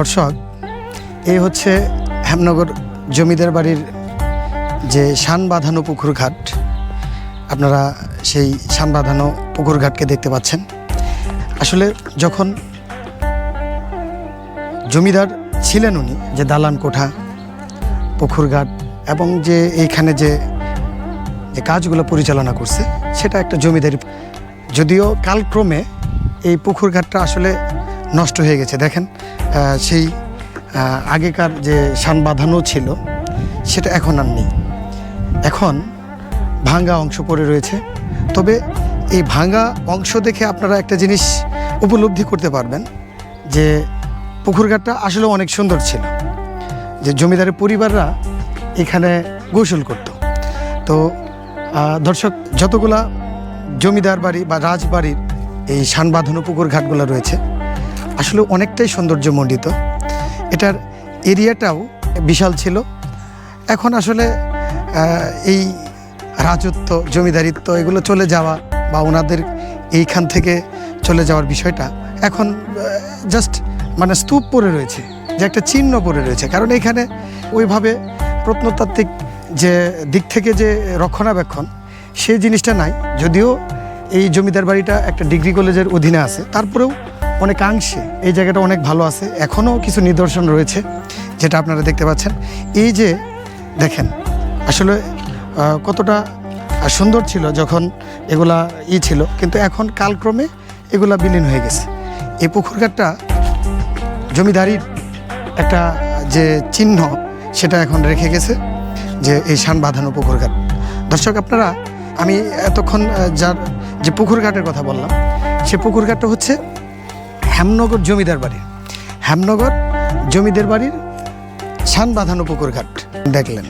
দর্শক, এই হচ্ছে হেমনগর জমিদার বাড়ির যে শান বাঁধানো পুকুর ঘাট আপনারা সেই শান বাঁধানো পুকুর ঘাটকে দেখতে পাচ্ছেন। আসলে যখন জমিদার ছিলেন উনি, যে দালান কোঠা পুকুর ঘাট এবং যে এইখানে যে যে কাজগুলো পরিচালনা করছে, সেটা একটা জমিদারি। যদিও কালক্রমে এই পুকুর ঘাটটা আসলে নষ্ট হয়ে গেছে। দেখেন সেই আগেকার যে সান বাঁধানো ছিল, সেটা এখন আর নেই। এখন ভাঙ্গা অংশ পড়ে রয়েছে। তবে এই ভাঙ্গা অংশ দেখে আপনারা একটা জিনিস উপলব্ধি করতে পারবেন, যে পুকুরঘাটটা আসলে অনেক সুন্দর ছিল, যে জমিদারের পরিবাররা এখানে গোসল করত। তো দর্শক, যতগুলা জমিদার বাড়ি বা রাজবাড়ির এই শান বাঁধানো পুকুর ঘাটগুলো রয়েছে আসলে অনেকটাই সৌন্দর্যমণ্ডিত। এটার এরিয়াটাও বিশাল ছিল। এখন আসলে এই রাজত্ব, জমিদারিত্ব এগুলো চলে যাওয়া বা ওনাদের এইখান থেকে চলে যাওয়ার বিষয়টা এখন জাস্ট মানে স্তূপ পড়ে রয়েছে, যে একটা চিহ্ন পড়ে রয়েছে। কারণ এখানে ওইভাবে প্রত্নতাত্ত্বিক যে দিক থেকে যে রক্ষণাবেক্ষণ, সেই জিনিসটা নাই। যদিও এই জমিদার বাড়িটা একটা ডিগ্রি কলেজের অধীনে আছে, তারপরেও অনেকাংশে এই জায়গাটা অনেক ভালো আছে। এখনও কিছু নিদর্শন রয়েছে, যেটা আপনারা দেখতে পাচ্ছেন। এই যে দেখেন, আসলে কতটা সুন্দর ছিল যখন এগুলা ই ছিল, কিন্তু এখন কালক্রমে এগুলা বিলীন হয়ে গেছে। এই পুকুরঘাটটা জমিদারির একটা যে চিহ্ন, সেটা এখন রেখে গেছে, যে এই শান বাঁধানো পুকুরঘাট। দর্শক, আপনারা, আমি এতক্ষণ যার যে পুকুরঘাটের কথা বললাম, সে পুকুরঘাটটা হচ্ছে হেমনগর জমিদার বাড়ির হেমনগর জমিদার বাড়ির ছান বাঁধানো পুকুর ঘাট। দেখলেন।